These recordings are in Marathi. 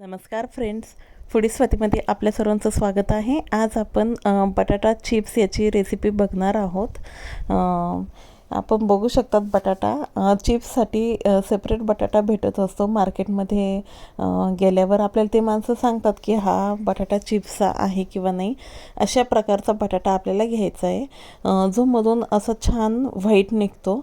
नमस्कार फ्रेंड्स फुडी स्वातीमध्ये आपल्या सर्वांचं स्वागत आहे. आज आपण बटाटा चिप्स याची रेसिपी बघणार आहोत. आपण बघू शकतात बटाटा. चिप्ससाठी सेपरेट बटाटा भेटत असतो मार्केटमध्ये. गेल्यावर आपल्याला ते माणसं सांगतात की हा बटाटा चिप्सचा आहे किंवा नाही. अशा प्रकारचा बटाटा आपल्याला घ्यायचा आहे. जो मधून असा छान व्हाईट निघतो.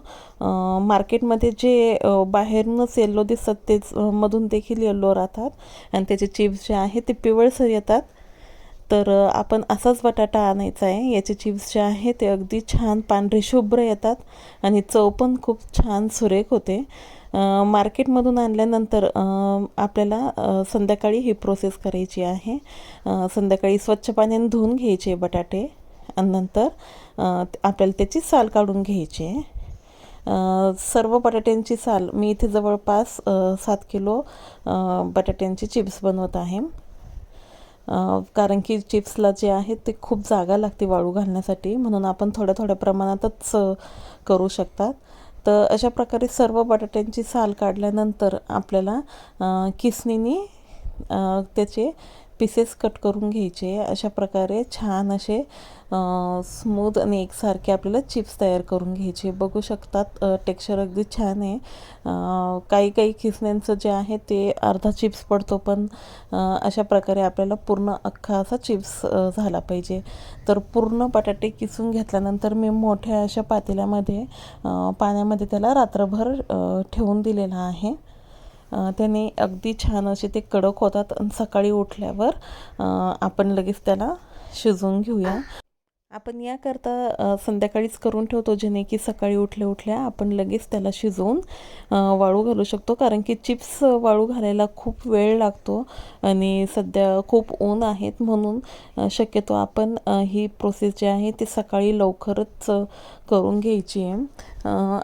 मार्केटमध्ये जे बाहेरूनच येल्लो दिसतात तेच मधून देखील येल्लो राहतात. आणि त्याचे चिप्स जे आहे ते पिवळसर येतात. तर आपण असाच बटाटा आणायचा आहे. याचे चिप्स जे आहे ते अगदी छान पांढरे शुभ्र येतात आणि चव पण खूप छान सुरेख होते. मार्केटमधून आणल्यानंतर आपल्याला संध्याकाळी ही प्रोसेस करायची आहे. संध्याकाळी स्वच्छ पाण्याने धुवून घ्यायचे बटाटे आणि नंतर आपल्याला त्याची साल काढून घ्यायची आहे. सर्व बटाट्यांची साल मी इथे जवळपास सात किलो बटाट्यांची बटाट्यांचे चिप्स बनवत आहे. कारण की चिप्सला जे आहे ते खूप जागा लागते वाळू घालण्यासाठी म्हणून आपण थोड्या थोड्या प्रमाणातच करू शकतात. तर अशा प्रकारे सर्व बटाट्यांची साल काढल्यानंतर आपल्याला अ, किसनीने त्याचे पीसेस कट करून घ्यायचे. अशा प्रकारे छान असे स्मूद आणि एकसारखे आपल्याला चिप्स तयार करून घ्यायचे. बघू शकतात टेक्स्चर अगदी छान आहे. काही काही खिसण्यांचं जे आहे ते अर्धा चिप्स पडतो पण अशा प्रकारे आपल्याला पूर्ण अख्खा असा चिप्स झाला पाहिजे. तर पूर्ण बटाटे किसून घेतल्यानंतर मी मोठ्या अशा पातेल्यामध्ये पाण्यामध्ये त्याला रात्रभर ठेवून दिलेला आहे. त्याने अगदी छान असे ते कडक होतात. आणि सकाळी उठल्यावर आपण लगेच त्याला शिजवून घेऊया. आपण याकरता संध्याकाळीच करून ठेवतो जेणे की सकाळी उठल्या उठल्या आपण लगेच त्याला शिजवून वाळू घालू शकतो. कारण की चिप्स वाळू घालायला खूप वेळ लागतो आणि सध्या खूप ऊन आहेत म्हणून शक्यतो आपण ही प्रोसेस जी आहे ती सकाळी लवकरच करून घ्यायची आहे.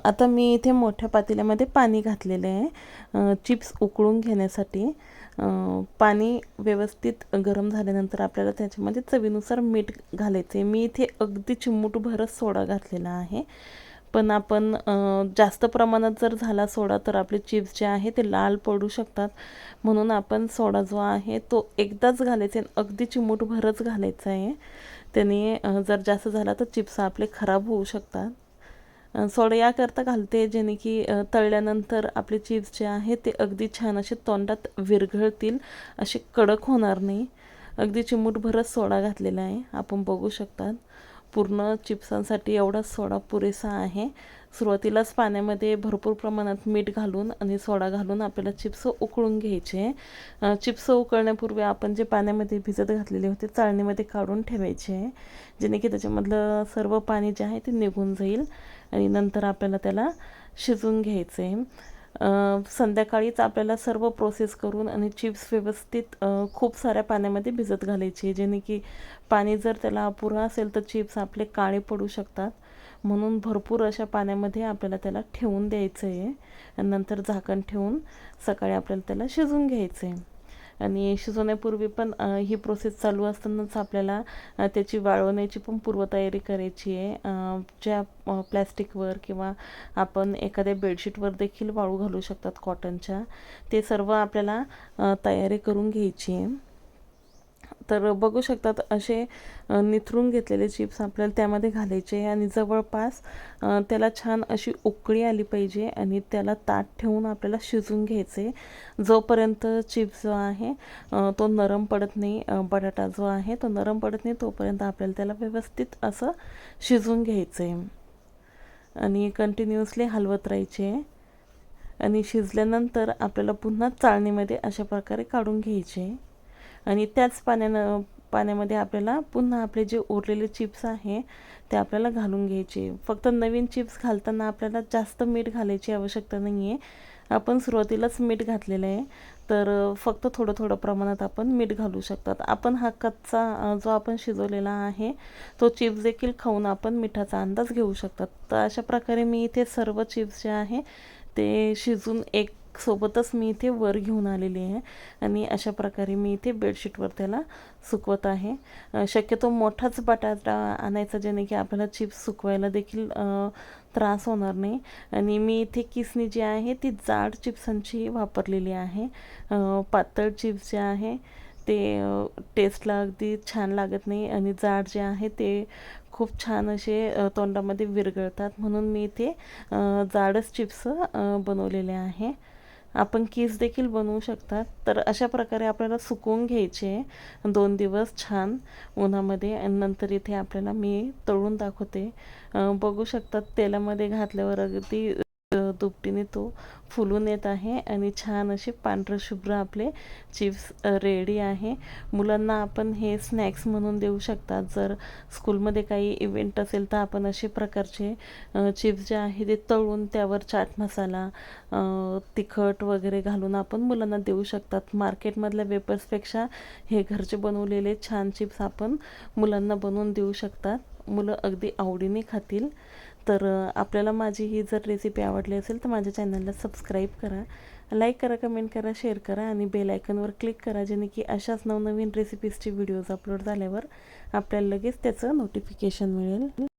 आता मी इथे मोठ्या पातेल्यामध्ये पाणी घातलेलं आहे चिप्स उकळून घेण्यासाठी. पाणी व्यवस्थित गरम झाल्यानंतर आपल्याला त्याच्यामध्ये चवीनुसार मीठ घालायचे मी इथे अगदी चिमूटभरच सोडा घातलेला आहे. पण आपण जास्त प्रमाणात जर झाला सोडा तर आपले चिप्स जे आहे ते लाल पडू शकतात. म्हणून आपण सोडा जो आहे तो एकदाच घालायचा आहे. अगदी चिमूटभरच घालायचा आहे. त्याने जर जास्त झाला तर चिप्स आपले खराब होऊ शकतात. सोडा याकरता घालते जेणे की तळल्यानंतर आपले चीज जे आहे ते अगदी छान असे तोंडात विरघळतील असे कडक होणार नाही. अगदी चिमूटभरच सोडा घातलेला आहे आपण बघू शकतात. पूर्ण चिप्सांसाठी एवढाच सोडा पुरेसा आहे. सुरुवातीलाच पाण्यामध्ये भरपूर प्रमाणात मीठ घालून आणि सोडा घालून आपल्याला चिप्स उकळून घ्यायचे. चिप्स उकळण्यापूर्वी आपण जे पाण्यामध्ये भिजत घातलेले होते चाळणीमध्ये काढून ठेवायचे. जेणे की त्याच्यामधलं सर्व पाणी जे आहे ते निघून जाईल आणि नंतर आपल्याला त्याला शिजवून घ्यायचं. आहे संध्याकाळीच आपल्याला सर्व प्रोसेस करून आणि चिप्स व्यवस्थित खूप साऱ्या पाण्यामध्ये भिजत घालायची जेणे की पाणी जर त्याला अपुरं असेल तर चिप्स आपले काळे पडू शकतात. म्हणून भरपूर अशा पाण्यामध्ये आपल्याला त्याला ठेवून द्यायचं आहे नंतर झाकण ठेवून सकाळी आपल्याला त्याला शिजवून घ्यायचं आहे आणि शिजवण्यापूर्वी पण ही प्रोसेस चालू असतानाच आपल्याला त्याची वाळवण्याची पण पूर्वतयारी करायची आहे. ज्या प्लॅस्टिकवर किंवा आपण एखाद्या बेडशीटवर देखील वाळू घालू शकतात कॉटनच्या ते सर्व आपल्याला तयारी करून घ्यायची आहे. तर बघू शकतात असे निथरून घेतलेले चिप्स आपल्याला त्यामध्ये घालायचे आणि जवळपास त्याला छान अशी उकळी आली पाहिजे आणि त्याला ताट ठेवून आपल्याला शिजून घ्यायचे जोपर्यंत चिप्स जो आहे तो नरम पडत नाही बटाटा जो आहे तो नरम पडत नाही तोपर्यंत आपल्याला त्याला व्यवस्थित असं शिजवून घ्यायचं आहे. आणि कंटिन्युअसली हलवत राहायचे आणि शिजल्यानंतर आपल्याला पुन्हा चाळणीमध्ये अशा प्रकारे काढून घ्यायचे आणि त्याच पाण्यानं पाण्यामध्ये आपल्याला पुन्हा आपले जे उरलेले चिप्स आहे ते आपल्याला घालून घ्यायचे. फक्त नवीन चिप्स घालताना आपल्याला जास्त मीठ घालायची आवश्यकता नाही आहे आपण सुरुवातीलाच मीठ घातलेलं आहे. तर फक्त थोडं थोडं प्रमाणात आपण मीठ घालू शकतात. आपण हा कच्चा जो आपण शिजवलेला आहे तो चिप्स देखील खाऊन आपण मिठाचा अंदाज घेऊ शकतात. तर अशा प्रकारे मी इथे सर्व चिप्स जे आहे ते शिजून एक सोबतच मी इथे वर घेऊन आलेली आहे. आणि अशा प्रकारे मी इथे बेडशीटवर त्याला सुकवत आहे. शक्यतो मोठाच बटाटा आणायचा जेणे की आपल्याला चिप्स सुकवायला देखील त्रास होणार नाही. आणि मी इथे किसणी जी आहे ती जाड चिप्सांची वापरलेली आहे. पातळ चिप्स जे आहे ते टेस्टला अगदी छान लागत नाही. आणि जाड जे आहे ते खूप छान असे तोंडामध्ये विरघळतात. म्हणून मी इथे जाडच चिप्स बनवलेले आहे. आपण कीस देखील बनवू शकतात. तर अशा प्रकारे आपल्याला सुकवून घ्यायचे. दोन दिवस छान उन्हामध्ये आणि नंतर इथे आपल्याला मी तळून दाखवते. बघू शकतात तेलामध्ये घातल्यावर अगदी दुपटीने तो फुलून येत आहे आणि छान असे पांढरशुभ्र आपले चिप्स रेडी आहे. मुलांना आपण हे स्नॅक्स म्हणून देऊ शकतात जर स्कूलमध्ये काही इव्हेंट असेल तर आपण असे प्रकारचे चिप्स जे आहे ते तळून त्यावर चाट मसाला तिखट वगैरे घालून आपण मुलांना देऊ शकतात. मार्केटमधल्या वेपर्सपेक्षा हे घरचे बनवलेले छान चिप्स आपण मुलांना बनवून देऊ शकतात. मुलं अगदी आवडीने खातील. तर आपल्याला माझी ही जर रेसिपी आवडली असेल तर माझ्या चॅनलला सबस्क्राईब करा. लाईक करा कमेंट करा शेअर करा आणि बेल आयकनवर क्लिक करा जेणे की अशाच नवनवीन रेसिपीजचे व्हिडिओज अपलोड झाल्यावर आपल्याला लगेच त्याचं नोटिफिकेशन मिळेल.